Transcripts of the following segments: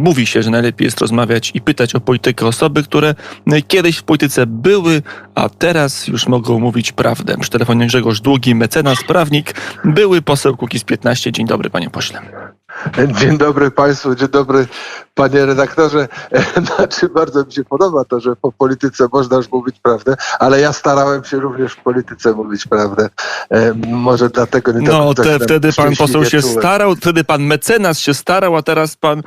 mówi się, że najlepiej jest rozmawiać i pytać o politykę osoby, które kiedyś w polityce były, a teraz już mogą mówić prawdę. Przy telefonie Grzegorz Długi, mecenas, prawnik, były poseł Kukiz 15. Dzień dobry, panie pośle. Dzień dobry Państwu, dzień dobry Panie redaktorze. Znaczy bardzo mi się podoba to, że po polityce można już mówić prawdę, ale ja starałem się również w polityce mówić prawdę. E, Może dlatego nie No, tak, te, wtedy pan poseł się czułem. starał, wtedy pan mecenas się starał, a teraz pan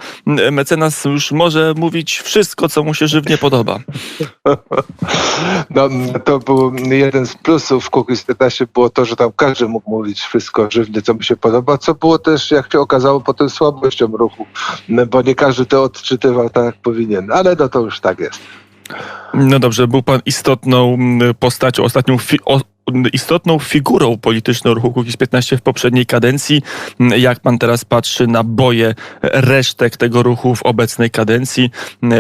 mecenas już może mówić wszystko, co mu się żywnie podoba. No, to był jeden z plusów Kukiz 15 było to, że tam każdy mógł mówić wszystko żywnie, co mu się podoba, co było też, jak się okazało, potem słabością ruchu, bo nie każdy to odczytywał tak, jak powinien, ale no to już tak jest. No dobrze, był pan istotną postacią, ostatnią fi- o, istotną figurą polityczną ruchu Kukiz 15 w poprzedniej kadencji. Jak pan teraz patrzy na boje resztek tego ruchu w obecnej kadencji?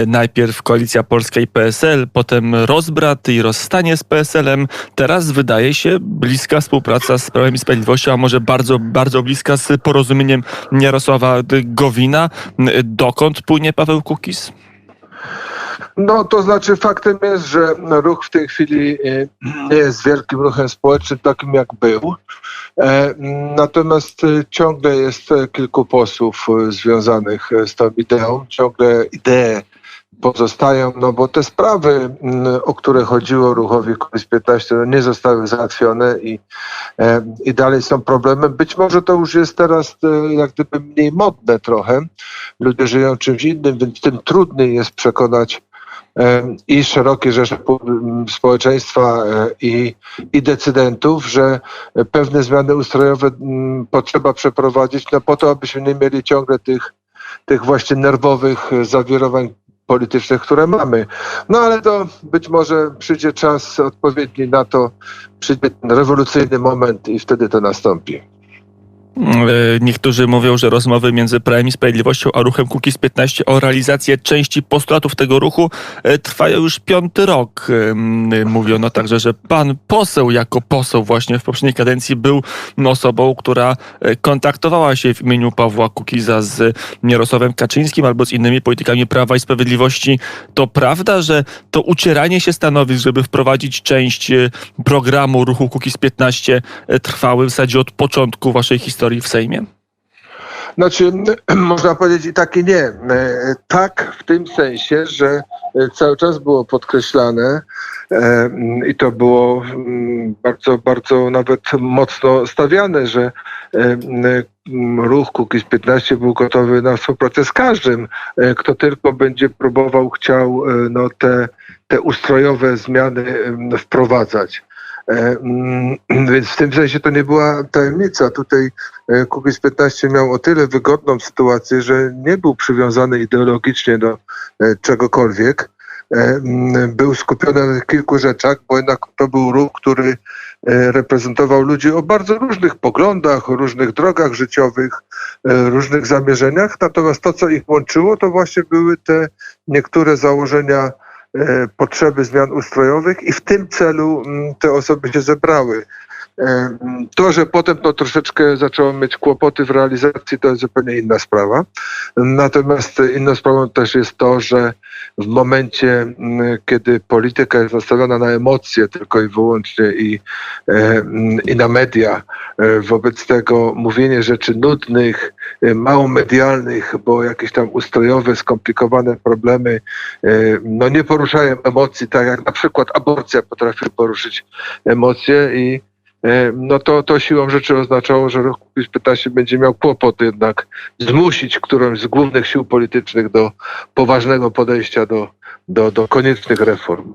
Najpierw Koalicja Polska i PSL, potem rozbrat i rozstanie z PSL-em. Teraz wydaje się bliska współpraca z Prawem i Sprawiedliwością, a może bardzo, bardzo bliska z porozumieniem Jarosława Gowina. Dokąd płynie Paweł Kukiz? No to znaczy faktem jest, że ruch w tej chwili nie jest wielkim ruchem społecznym takim jak był. E, Natomiast e, ciągle jest e, kilku posłów związanych z tą ideą. Ciągle idee pozostają, no bo te sprawy, o które chodziło ruchowi Kukiz 15, no nie zostały załatwione i, i dalej są problemy. Być może to już jest teraz jak gdyby mniej modne trochę. Ludzie żyją czymś innym, więc tym trudniej jest przekonać i szerokie rzesze społeczeństwa e, i, i decydentów, że pewne zmiany ustrojowe potrzeba przeprowadzić no po to, abyśmy nie mieli ciągle tych, tych właśnie nerwowych e, zawirowań politycznych, które mamy. No ale to być może przyjdzie czas odpowiedni na to, przyjdzie ten rewolucyjny moment i wtedy to nastąpi. E, Niektórzy mówią, że rozmowy między Prawem i Sprawiedliwością a ruchem Kukiz 15 o realizację części postulatów tego ruchu e, trwają już piąty rok. E, Mówiono także, że pan poseł jako poseł właśnie w poprzedniej kadencji był osobą, która kontaktowała się w imieniu Pawła Kukiza z Jarosławem Kaczyńskim albo z innymi politykami Prawa i Sprawiedliwości. To prawda, że to ucieranie się stanowisk, żeby wprowadzić część programu ruchu Kukiz 15 e, trwały w zasadzie od początku waszej historii w Sejmie? Znaczy, można powiedzieć i tak i nie. E, Tak w tym sensie, że e, cały czas było podkreślane e, mm, i to było mm, bardzo, bardzo nawet mocno stawiane, że mm, ruch Kukiz 15 był gotowy na współpracę z każdym, kto tylko będzie próbował, chciał no, te, te ustrojowe zmiany wprowadzać. E, mm, Więc w tym sensie to nie była tajemnica. Tutaj e, Kukiz 15 miał o tyle wygodną sytuację, że nie był przywiązany ideologicznie do e, czegokolwiek. Mm, Był skupiony na kilku rzeczach, bo jednak to był ruch, który reprezentował ludzi o bardzo różnych poglądach, różnych drogach życiowych, różnych zamierzeniach. Natomiast to, co ich łączyło, to właśnie były te niektóre założenia potrzeby zmian ustrojowych i w tym celu mm, te osoby się zebrały. To, że potem to troszeczkę zaczęło mieć kłopoty w realizacji, to jest zupełnie inna sprawa. Natomiast inną sprawą też jest to, że w momencie, kiedy polityka jest nastawiona na emocje tylko i wyłącznie i, i na media, e, wobec tego mówienie rzeczy nudnych, e, mało medialnych, bo jakieś tam ustrojowe, skomplikowane problemy e, no nie poruszają emocji, tak jak na przykład aborcja potrafi poruszyć emocje i no to, to siłą rzeczy oznaczało, że Kukiz 15 będzie miał kłopot jednak zmusić którąś z głównych sił politycznych do poważnego podejścia do, do, do koniecznych reform.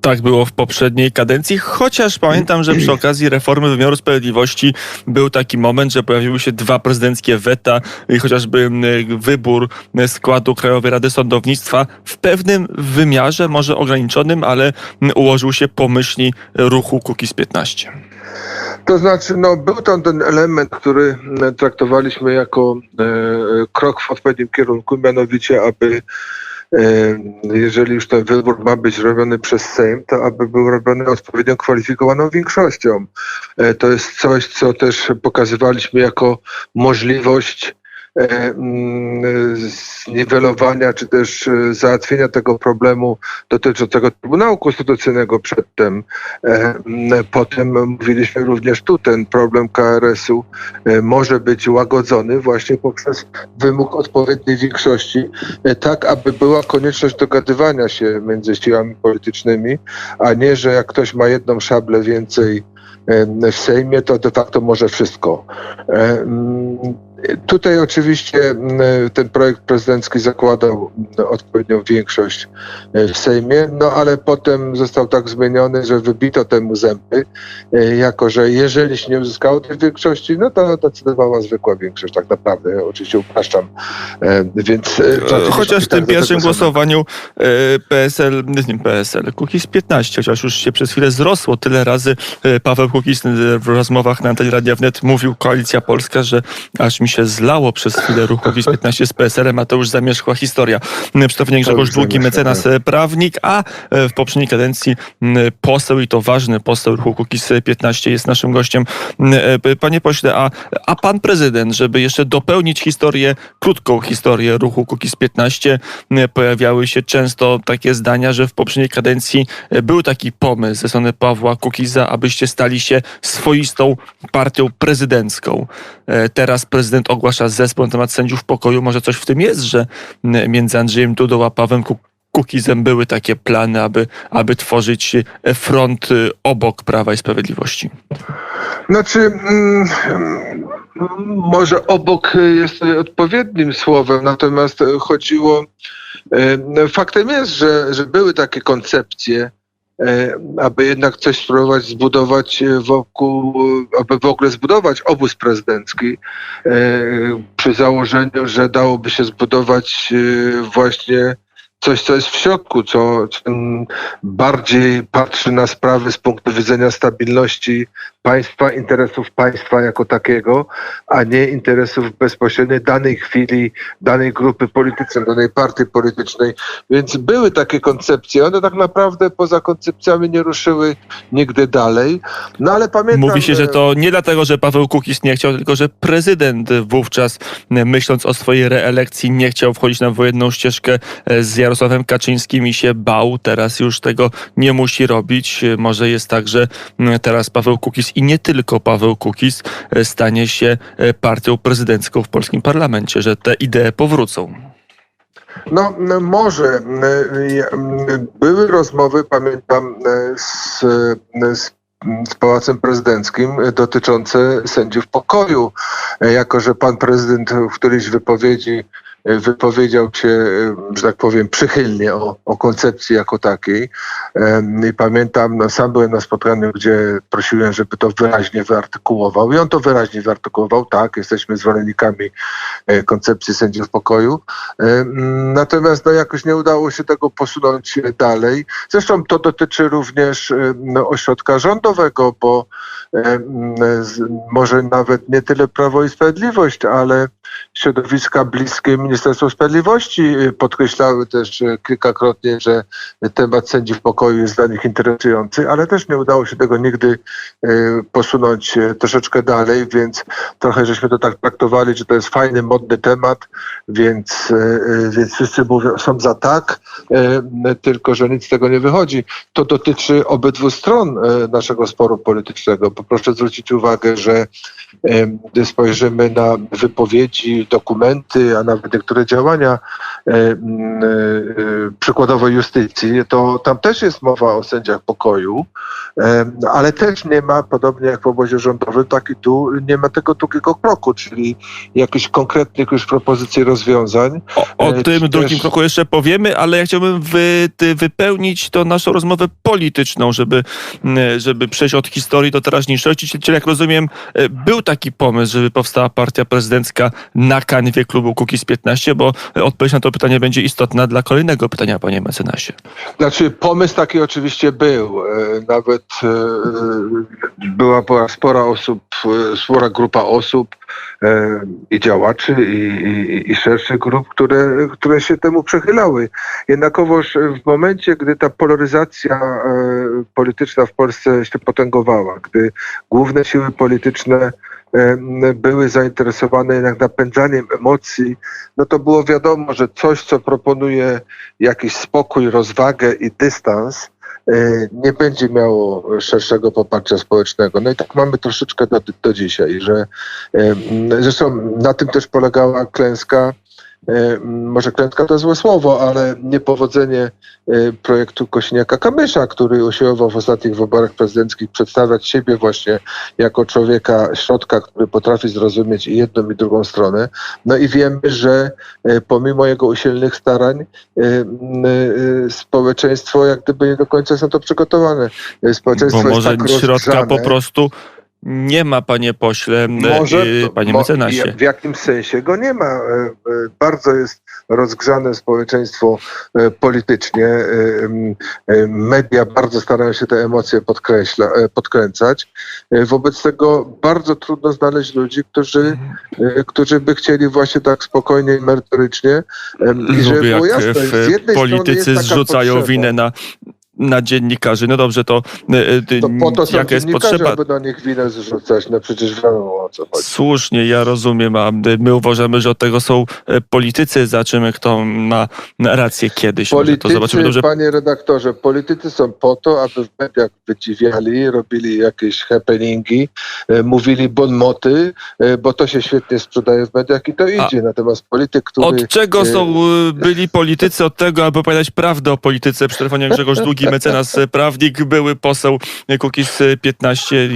Tak było w poprzedniej kadencji, chociaż pamiętam, że przy okazji reformy wymiaru sprawiedliwości był taki moment, że pojawiły się dwa prezydenckie weta i chociażby wybór składu Krajowej Rady Sądownictwa w pewnym wymiarze, może ograniczonym, ale ułożył się po myśli ruchu Kukiz 15. To znaczy, no, był tam ten element, który e, traktowaliśmy jako e, krok w odpowiednim kierunku, mianowicie, aby e, jeżeli już ten wybór ma być robiony przez Sejm, to aby był robiony odpowiednio kwalifikowaną większością. E, to jest coś, co też pokazywaliśmy jako możliwość zniwelowania czy też e, załatwienia tego problemu dotyczącego Trybunału Konstytucyjnego przedtem. E, mm, Potem mówiliśmy również tu, ten problem KRS-u e, może być łagodzony właśnie poprzez wymóg odpowiedniej większości, e, tak aby była konieczność dogadywania się między siłami politycznymi, a nie, że jak ktoś ma jedną szablę więcej e, w Sejmie, to de facto może wszystko. Tutaj oczywiście mm, ten projekt prezydencki zakładał mm, odpowiednią większość e, w Sejmie, no ale potem został tak zmieniony, że wybito temu zęby, e, jako że jeżeli się nie uzyskało tej większości, no to decydowała zwykła większość tak naprawdę. Ja oczywiście upraszczam. E, Więc Chociaż w tak tym do pierwszym głosowaniu PSL, nie PSL, Kukiz 15, chociaż już się przez chwilę zrosło tyle razy Paweł Kukiz w rozmowach na antenie Radia Wnet mówił Koalicja Polska, że aż mi się zlało przez chwilę ruch Kukiz 15 z PSL-em, a to już zamierzchła historia. Przytomnie Grzegorz Długi, mecenas e, prawnik, a e, w poprzedniej kadencji poseł i to ważny poseł ruchu Kukiz 15 jest naszym gościem. E, Panie pośle, a, a pan prezydent, żeby jeszcze dopełnić historię, krótką historię ruchu Kukiz 15, m, pojawiały się często takie zdania, że w poprzedniej kadencji był taki pomysł ze strony Pawła Kukiza, abyście stali się swoistą partią prezydencką. E, Teraz prezydent ogłasza zespół na temat sędziów pokoju. Może coś w tym jest, że między Andrzejem Dudą a Pawłem Ku- Kukizem były takie plany, aby, aby tworzyć e, front e, obok Prawa i Sprawiedliwości. Znaczy, mm, może obok jest odpowiednim słowem, natomiast chodziło. e, Faktem jest, że, że były takie koncepcje, aby jednak coś spróbować zbudować wokół, aby w ogóle zbudować obóz prezydencki, e, przy założeniu, że dałoby się zbudować e, właśnie coś, co jest w środku, co, co bardziej patrzy na sprawy z punktu widzenia stabilności państwa, interesów państwa jako takiego, a nie interesów bezpośrednich danej chwili, danej grupy politycznej, danej partii politycznej. Więc były takie koncepcje. One tak naprawdę poza koncepcjami nie ruszyły nigdy dalej. No ale pamiętam... Mówi się, że e, to nie dlatego, że Paweł Kukiz nie chciał, tylko że prezydent wówczas, m, myśląc o swojej reelekcji, nie chciał wchodzić na wojenną ścieżkę e, z Jarosławem Kaczyńskim i się bał. Teraz już tego nie musi robić. E, Może jest tak, że m, teraz Paweł Kukiz i nie tylko Paweł Kukiz e, stanie się e, partią prezydencką w polskim parlamencie, że te idee powrócą. No, no może. ja- y, Były rozmowy, pamiętam, y, z, z, z Pałacem Prezydenckim dotyczące sędziów pokoju. Jako, że pan prezydent w którejś wypowiedzi wypowiedział się, y, że tak powiem, przychylnie o, o koncepcji jako takiej. Em, I pamiętam, no, sam byłem na spotkaniu, gdzie prosiłem, żeby to wyraźnie wyartykułował. I on to wyraźnie wyartykułował. Tak, jesteśmy zwolennikami e, koncepcji sędziów pokoju. Natomiast no, jakoś nie udało się tego posunąć dalej. Zresztą to dotyczy również no, ośrodka rządowego, bo może nawet nie tyle Prawo i Sprawiedliwość, ale środowiska bliskie Ministerstwu Sprawiedliwości y, podkreślały też y, kilkakrotnie, że temat sędziów pokoju jest dla nich interesujący, ale też nie udało się tego nigdy y, posunąć troszeczkę dalej, więc trochę żeśmy to tak traktowali, że to jest fajny, modny temat, więc, więc wszyscy mówią, są za tak, tylko że nic z tego nie wychodzi. To dotyczy obydwu stron naszego sporu politycznego, bo proszę zwrócić uwagę, że gdy spojrzymy na wypowiedzi, dokumenty, a nawet niektóre działania y, y, y, przykładowo justycji, to tam też jest mowa o sędziach pokoju, y, ale też nie ma, podobnie jak w obozie rządowym, tak i tu nie ma tego drugiego kroku, czyli jakichś konkretnych już propozycji rozwiązań. O, o E, tym czy drugim też- kroku jeszcze powiemy, ale ja chciałbym wy, wypełnić to naszą rozmowę polityczną, żeby, żeby przejść od historii do teraźniejszości. Czyli jak rozumiem, e, był taki pomysł, żeby powstała partia prezydencka na kanwie klubu Kukiz 15, bo odpowiedź na to pytanie będzie istotna dla kolejnego pytania, panie mecenasie. Znaczy, pomysł taki oczywiście był. E, Nawet e, była, była spora osób, e, spora grupa osób i działaczy, i, i, i szerszych grup, które, które się temu przechylały. Jednakowoż w momencie, gdy ta polaryzacja polityczna w Polsce się potęgowała, gdy główne siły polityczne były zainteresowane jednak napędzaniem emocji, no to było wiadomo, że coś, co proponuje jakiś spokój, rozwagę i dystans, e, nie będzie miało szerszego poparcia społecznego. No i tak mamy troszeczkę do, do dzisiaj, że zresztą na tym też polegała klęska może klęska to złe słowo, ale niepowodzenie e, projektu Kośniaka-Kamysza, który usiłował w ostatnich wyborach prezydenckich przedstawiać siebie właśnie jako człowieka środka, który potrafi zrozumieć i jedną i drugą stronę. No i wiemy, że e, pomimo jego usilnych starań e, e, społeczeństwo jak gdyby nie do końca jest na to przygotowane. E, Społeczeństwo Bo może jest tak środka po prostu nie ma, panie pośle, Może, e, panie mo- mecenasie. W jakimś sensie go nie ma. E, e, Bardzo jest rozgrzane społeczeństwo politycznie. Media bardzo starają się te emocje podkreśla, podkręcać. Wobec tego bardzo trudno znaleźć ludzi, którzy, którzy by chcieli właśnie tak spokojnie i merytorycznie. I żeby Lubię, było jak jasne, w politycy zrzucają potrzeba. winę na, na dziennikarzy. No dobrze, to, e, e, To po to są jaka jest potrzeba? aby na nich winę zrzucać. No przecież wiadomo o co chodzi. Słusznie, ja rozumiem, a my uważamy, że od tego są e, politycy. Zobaczymy, kto ma rację kiedyś. Może to Politycy, zobaczymy dobrze. panie redaktorze, politycy są po to, aby w mediach wydziwiali, robili jakieś happeningi, e, mówili bonmoty, e, bo to się świetnie sprzedaje w mediach i to idzie. Natomiast polityk, który... Od czego są byli politycy? Od tego, aby opowiadać prawdę o polityce. Przy telefonie Grzegorz Długi, mecenas, e, prawnik, były poseł Kukiz 15.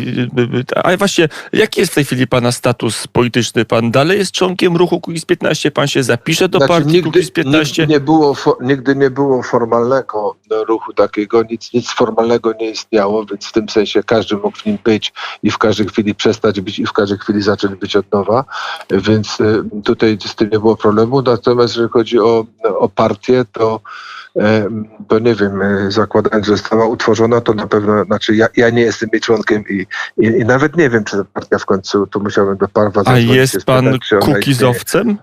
A właśnie, jaki jest w tej chwili pana status polityczny? Pan dalej jest członkiem ruchu Kukiz 15? Pan się zapisze do partii Znaczy, nigdy, Kukiz 15? nigdy, nie było, nigdy nie było formalnego ruchu takiego, nic, nic formalnego nie istniało, więc w tym sensie każdy mógł w nim być i w każdej chwili przestać być i w każdej chwili zacząć być od nowa, więc tutaj z tym nie było problemu. Natomiast jeżeli chodzi o, o partię, to e, to nie wiem, e, zakładając, że została utworzona, to na pewno, znaczy ja, ja nie jestem jej członkiem i, i, i nawet nie wiem, czy ta partia w końcu, tu musiałbym do Parwa A jest pan spytać, kukizowcem?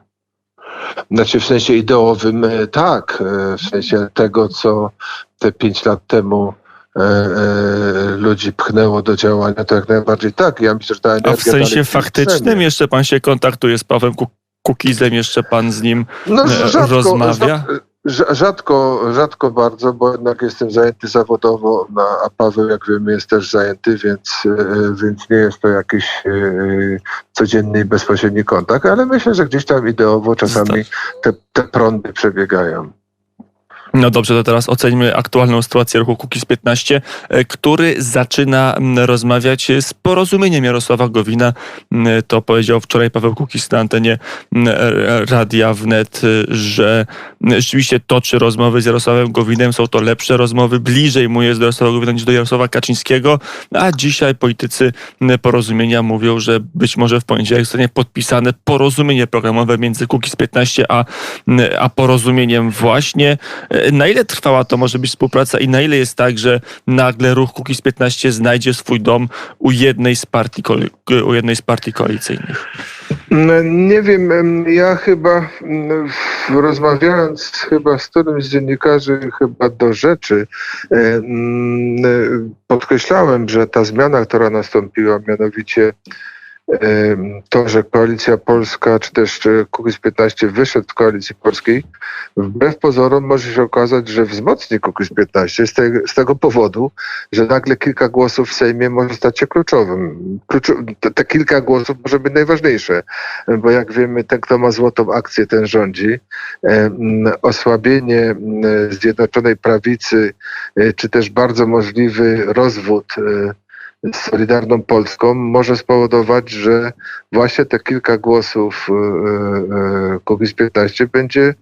Znaczy w sensie ideowym e, tak, e, w sensie tego, co te pięć lat temu e, e, ludzi pchnęło do działania, to jak najbardziej tak. Ja myślę, że ta A w sensie faktycznym jeszcze pan się kontaktuje z Pawłem Ku- Kukizem, jeszcze pan z nim no, e, rzadko, rozmawia? Rzadko, rzadko bardzo, bo jednak jestem zajęty zawodowo, no, a Paweł, jak wiemy, jest też zajęty, więc, e, więc nie jest to jakiś e, codzienny i bezpośredni kontakt, ale myślę, że gdzieś tam ideowo czasami te, te prądy przebiegają. No dobrze, to teraz oceńmy aktualną sytuację ruchu Kukiz 15, e, który zaczyna rozmawiać z porozumieniem Jarosława Gowina. To powiedział wczoraj Paweł Kukiz na antenie e, Radia Wnet, e, że rzeczywiście toczy rozmowy z Jarosławem Gowinem. Są to lepsze rozmowy, bliżej mu jest do Jarosława Gowina niż do Jarosława Kaczyńskiego, a dzisiaj politycy porozumienia mówią, że być może w poniedziałek zostanie podpisane porozumienie programowe między Kukiz 15 a, a porozumieniem właśnie. Na ile trwała to może być współpraca i na ile jest tak, że nagle ruch Kukiz 15 znajdzie swój dom u jednej z partii, u jednej z partii koalicyjnych? No, Nie wiem, em, ja chyba rozmawiając chyba z którymś z dziennikarzy chyba do rzeczy, podkreślałem, że ta zmiana, która nastąpiła, mianowicie to, że Koalicja Polska, czy też Kukiz 15 wyszedł z Koalicji Polskiej, wbrew pozorom może się okazać, że wzmocni Kukiz 15 z, te, z tego powodu, że nagle kilka głosów w Sejmie może stać się kluczowym. Kluczo, te, te kilka głosów może być najważniejsze, bo jak wiemy, ten, kto ma złotą akcję, ten rządzi. E, Osłabienie mm, Zjednoczonej Prawicy, e, czy też bardzo możliwy rozwód e, z Solidarną Polską może spowodować, że właśnie te kilka głosów e, e, Kukiz 15 będzie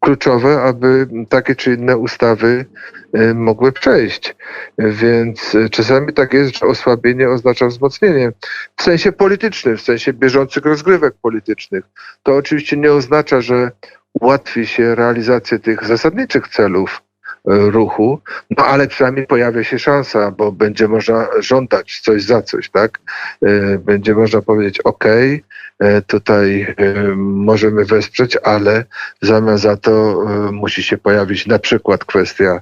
kluczowe, aby takie czy inne ustawy e, mogły przejść. Więc czasami tak jest, że osłabienie oznacza wzmocnienie. W sensie politycznym, w sensie bieżących rozgrywek politycznych. To oczywiście nie oznacza, że ułatwi się realizację tych zasadniczych celów ruchu, no ale przynajmniej pojawia się szansa, bo będzie można żądać coś za coś, tak? E, Będzie można powiedzieć, ok, tutaj e, możemy wesprzeć, ale w zamian za to e, musi się pojawić na przykład kwestia e,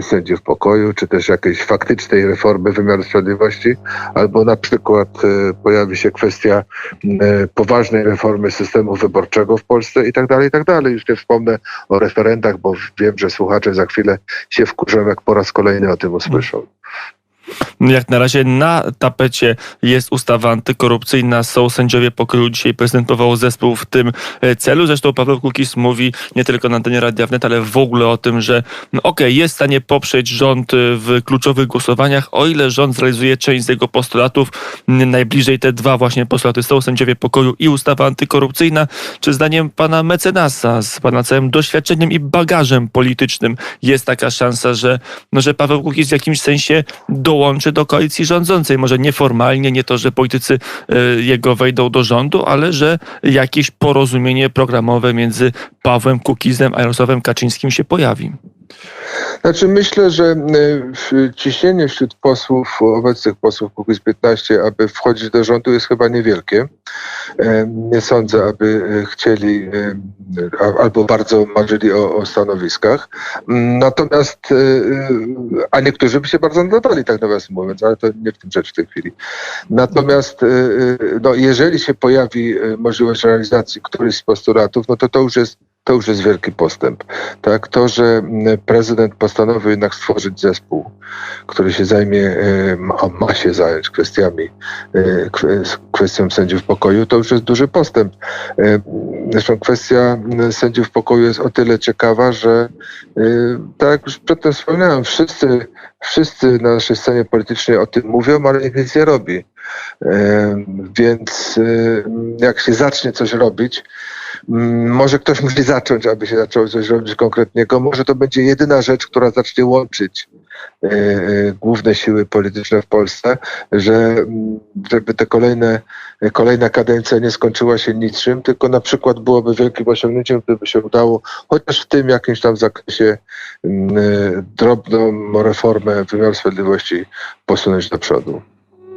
sędziów pokoju, czy też jakiejś faktycznej reformy wymiaru sprawiedliwości, albo na przykład e, pojawi się kwestia e, poważnej reformy systemu wyborczego w Polsce i tak dalej, i tak dalej. Już nie wspomnę o referendach, bo wiem, że słuchacze za chwilę się wkurzą, jak po raz kolejny o tym usłyszą. Jak na razie na tapecie jest ustawa antykorupcyjna, są sędziowie pokoju. Dzisiaj prezydent powołał zespół w tym e, celu. Zresztą Paweł Kukis mówi nie tylko na antenie Radia Wnet, ale w ogóle o tym, że no okej, jest w stanie poprzeć rząd e, w kluczowych głosowaniach, o ile rząd zrealizuje część z jego postulatów. Najbliżej te dwa właśnie postulaty są sędziowie pokoju i ustawa antykorupcyjna. Czy zdaniem pana mecenasa, z pana całym doświadczeniem i bagażem politycznym jest taka szansa, że, no, że Paweł Kukiz w jakimś sensie dołączy do koalicji rządzącej. Może nieformalnie, nie to, że politycy y, jego wejdą do rządu, ale że jakieś porozumienie programowe między Pawłem Kukizem a Jarosławem Kaczyńskim się pojawi. Znaczy myślę, że e, ciśnienie wśród posłów, obecnych posłów Kukiz 15, aby wchodzić do rządu jest chyba niewielkie. E, Nie sądzę, aby e, chcieli albo bardzo marzyli o, o stanowiskach. Natomiast, a niektórzy by się bardzo nadawali, tak nawiasem mówiąc, ale to nie w tym rzecz w tej chwili. Natomiast no, jeżeli się pojawi możliwość realizacji którychś z postulatów, no to to już jest to już jest wielki postęp. Tak, to, że mm, prezydent postanowił jednak stworzyć zespół, który się zajmie, e, ma, ma się zająć kwestiami, kwe- z kwestią sędziów pokoju, to już jest duży postęp. E, Zresztą kwestia mm, sędziów pokoju jest o tyle ciekawa, że tak jak już przedtem wspomniałem, wszyscy, wszyscy na naszej scenie politycznej o tym mówią, ale nikt nic nie robi. Więc jak się zacznie coś robić, Może ktoś musi zacząć, aby się zaczęło coś robić konkretnego. Może to będzie jedyna rzecz, która zacznie łączyć e, e, główne siły polityczne w Polsce, że mm, żeby te kolejne, kolejna kadencja nie skończyła się niczym, tylko na przykład byłoby wielkim osiągnięciem, gdyby się udało chociaż w tym jakimś tam zakresie mm, e, drobną reformę wymiaru sprawiedliwości posunąć do przodu.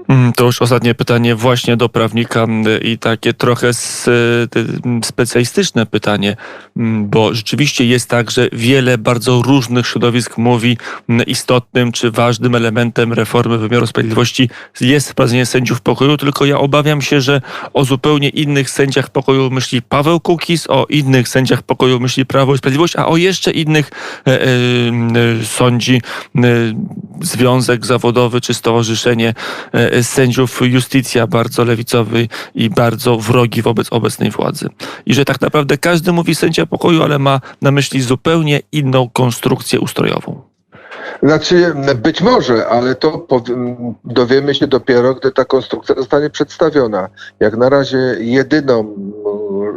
Mm, To już ostatnie pytanie właśnie do prawnika mm, i takie trochę y, y, specjalistyczne pytanie, mm, bo rzeczywiście jest tak, że wiele bardzo różnych środowisk mówi mm, istotnym czy ważnym elementem reformy wymiaru sprawiedliwości jest wprowadzenie sędziów pokoju, tylko ja obawiam się, że o zupełnie innych sędziach pokoju myśli Paweł Kukiz, o innych sędziach pokoju myśli Prawo i Sprawiedliwość, a o jeszcze innych e, e, e, sądzi związek zawodowy czy stowarzyszenie sędziów Justicja bardzo lewicowy i bardzo wrogi wobec obecnej władzy. I że tak naprawdę każdy mówi sędzia pokoju, ale ma na myśli zupełnie inną konstrukcję ustrojową. Znaczy, być może, ale to dowiemy się dopiero, gdy ta konstrukcja zostanie przedstawiona. Jak na razie jedyną,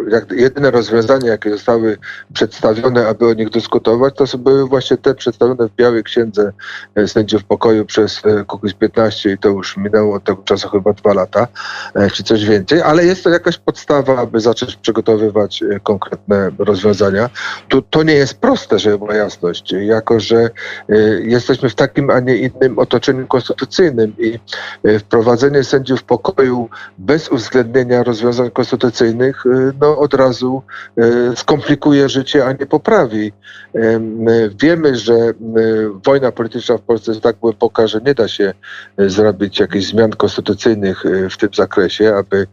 jak, jedyne rozwiązania, jakie zostały przedstawione, aby o nich dyskutować, to były właśnie te przedstawione w Białej Księdze e, Sędziów Pokoju przez e, Kukiz 15 i to już minęło od tego czasu chyba dwa lata, e, czy coś więcej, ale jest to jakaś podstawa, aby zacząć przygotowywać konkretne rozwiązania. Tu, to nie jest proste, żeby była jasność, jako że jesteśmy w takim, a nie innym otoczeniu konstytucyjnym i wprowadzenie sędziów pokoju bez uwzględnienia rozwiązań konstytucyjnych no, od razu y, skomplikuje życie, a nie poprawi. Y, Wiemy, że wojna polityczna w Polsce jest tak głęboka, że nie da się y, zrobić jakichś zmian konstytucyjnych w tym zakresie, aby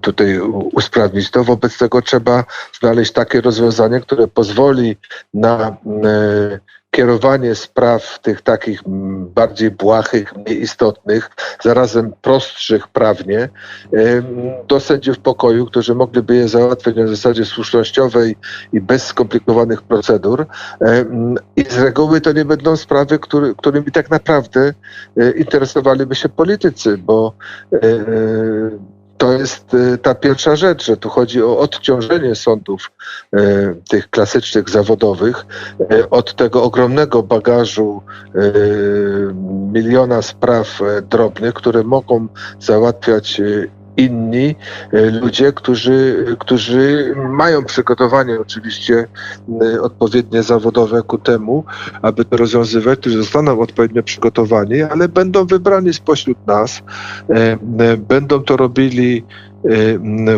tutaj usprawnić to. Wobec tego trzeba znaleźć takie rozwiązanie, które pozwoli na e, kierowanie spraw tych takich bardziej błahych, mniej istotnych, zarazem prostszych prawnie, do sędziów pokoju, którzy mogliby je załatwiać na zasadzie słusznościowej i bez skomplikowanych procedur. I z reguły to nie będą sprawy, który, którymi tak naprawdę e, interesowaliby się politycy, bo e, to jest e, ta pierwsza rzecz, że tu chodzi o odciążenie sądów e, tych klasycznych, zawodowych e, od tego ogromnego bagażu miliona spraw drobnych, które mogą załatwiać inni e, ludzie, którzy, którzy mają przygotowanie oczywiście e, odpowiednie zawodowe ku temu, aby to rozwiązywać, którzy zostaną odpowiednio przygotowani, ale będą wybrani spośród nas, e, będą to robili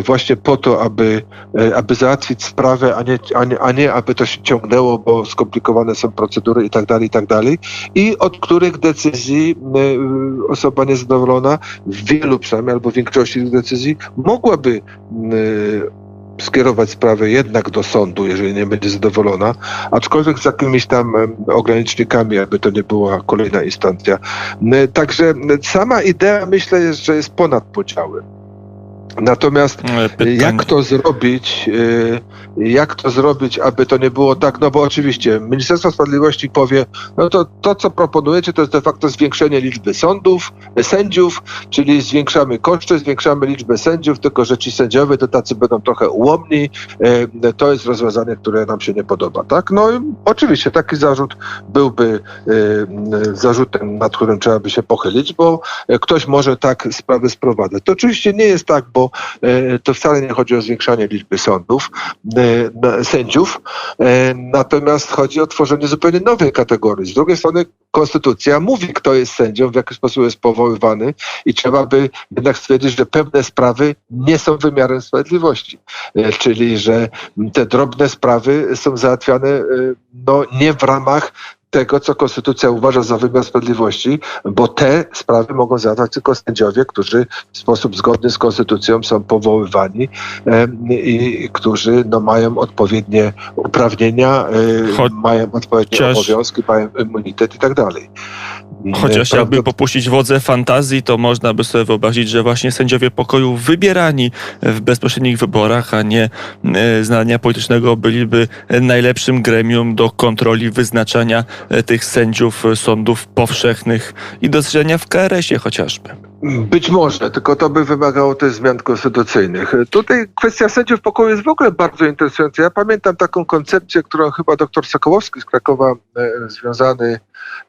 właśnie po to, aby, e, aby załatwić sprawę, a nie, a, nie, a nie aby to się ciągnęło, bo skomplikowane są procedury i tak dalej, i tak. I od których decyzji e, osoba niezadowolona w wielu przynajmniej, albo w większości tych decyzji mogłaby skierować sprawę jednak do sądu, jeżeli nie będzie zadowolona, aczkolwiek z jakimiś tam ogranicznikami, aby to nie była kolejna instancja. Także sama idea myślę, że jest ponad podziałem. Natomiast E, jak to zrobić, y, jak to zrobić, aby to nie było tak, no bo oczywiście Ministerstwo Sprawiedliwości powie, no to to, co proponujecie, to jest de facto zwiększenie liczby sądów, sędziów, czyli zwiększamy koszty, zwiększamy liczbę sędziów, tylko że ci sędziowie to tacy będą trochę ułomni, y, to jest rozwiązanie, które nam się nie podoba, tak? No i oczywiście taki zarzut byłby zarzutem, nad którym trzeba by się pochylić, bo ktoś może tak sprawy sprowadzać. To oczywiście nie jest tak, bo e, to wcale nie chodzi o zwiększanie liczby sądów, e, sędziów, e, natomiast chodzi o tworzenie zupełnie nowej kategorii. Z drugiej strony konstytucja mówi, kto jest sędzią, w jaki sposób jest powoływany i trzeba by jednak stwierdzić, że pewne sprawy nie są wymiarem sprawiedliwości. Czyli, że te drobne sprawy są załatwiane no, nie w ramach tego, co konstytucja uważa za wymiar sprawiedliwości, bo te sprawy mogą załatwiać tylko sędziowie, którzy w sposób zgodny z konstytucją są powoływani em, i którzy no, mają odpowiednie uprawnienia, e, mają odpowiednie obowiązki, mają immunitet i tak dalej. Chociaż E, jakby prawda- popuścić wodze fantazji, to można by sobie wyobrazić, że właśnie sędziowie pokoju wybierani w bezpośrednich wyborach, a nie e, z nadania politycznego byliby najlepszym gremium do kontroli wyznaczania e, tych sędziów sądów powszechnych i dostrzeżenia w KRS-ie chociażby. Być może, tylko to by wymagało też zmian konstytucyjnych. Tutaj kwestia sędziów pokoju jest w ogóle bardzo interesująca. Ja pamiętam taką koncepcję, którą chyba dr Sokołowski z Krakowa, e, związany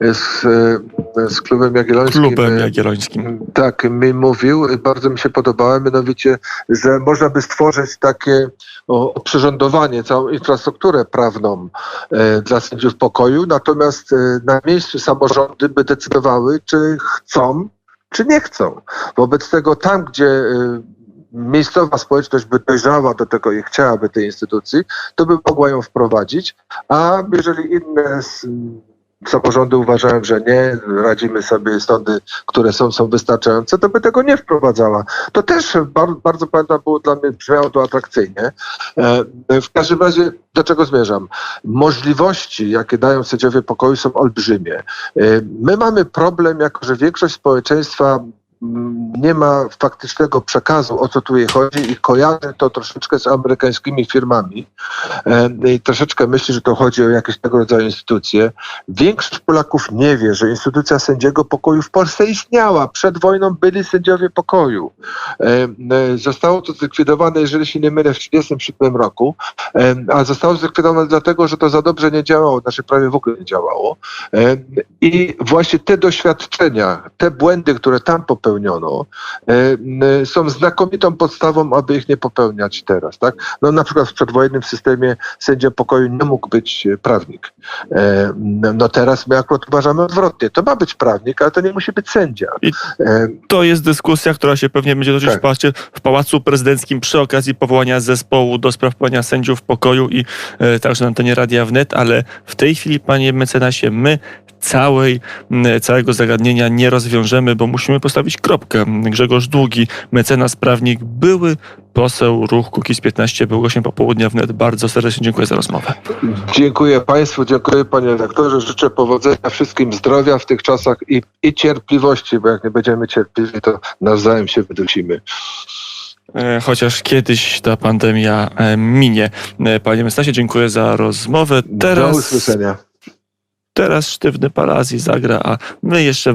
z, e, z klubem jagiellońskim. Klubem e, jagiellońskim. Tak, mi mówił, bardzo mi się podobało, mianowicie, że można by stworzyć takie o, oprzyrządowanie, całą infrastrukturę prawną e, dla sędziów pokoju, natomiast e, na miejscu samorządy by decydowały, czy chcą, czy nie chcą. Wobec tego tam, gdzie e, miejscowa społeczność by dojrzała do tego i chciałaby tej instytucji, to by mogła ją wprowadzić, a jeżeli inne samorządy uważają, że nie, radzimy sobie sądy, które są, są wystarczające, to by tego nie wprowadzała. To też bardzo, bardzo pamiętam, było dla mnie, brzmiało to atrakcyjnie. E, W każdym razie, do czego zmierzam? Możliwości, jakie dają sędziowie pokoju są olbrzymie. E, My mamy problem, jako że większość społeczeństwa nie ma faktycznego przekazu, o co tu jej chodzi i kojarzy to troszeczkę z amerykańskimi firmami e, i troszeczkę myśli, że to chodzi o jakieś tego rodzaju instytucje. Większość Polaków nie wie, że instytucja sędziego pokoju w Polsce istniała. Przed wojną byli sędziowie pokoju. E, e, Zostało to zlikwidowane, jeżeli się nie mylę, w 1937 roku, a zostało zlikwidowane dlatego, że to za dobrze nie działało, znaczy prawie w ogóle nie działało. I właśnie te doświadczenia, te błędy, które tam popełniono, e, m, są znakomitą podstawą, aby ich nie popełniać teraz. Tak? No, na przykład w przedwojennym systemie sędzia pokoju nie mógł być e, prawnik. E, No teraz my akurat uważamy odwrotnie. To ma być prawnik, ale to nie musi być sędzia. I- E, To jest dyskusja, która się pewnie będzie toczyć Tak. w, Pałacu Prezydenckim przy okazji powołania zespołu do spraw powołania sędziów pokoju i e, także na antenie Radia Wnet, ale w tej chwili, panie mecenasie, my całej, całego zagadnienia nie rozwiążemy, bo musimy postawić kropkę. Grzegorz Długi, mecenas, prawnik, były poseł Ruch Kukiz 15, był gościem popołudnia wnet. Bardzo serdecznie dziękuję za rozmowę. Dziękuję Państwu, dziękuję Panie redaktorze. Życzę powodzenia, wszystkim zdrowia w tych czasach i, i cierpliwości, bo jak nie będziemy cierpliwi, to nawzajem się wydusimy. E, Chociaż kiedyś ta pandemia e, minie. E, Panie mecenasie, dziękuję za rozmowę. Do Teraz, usłyszenia. teraz sztywny parazji zagra, a my jeszcze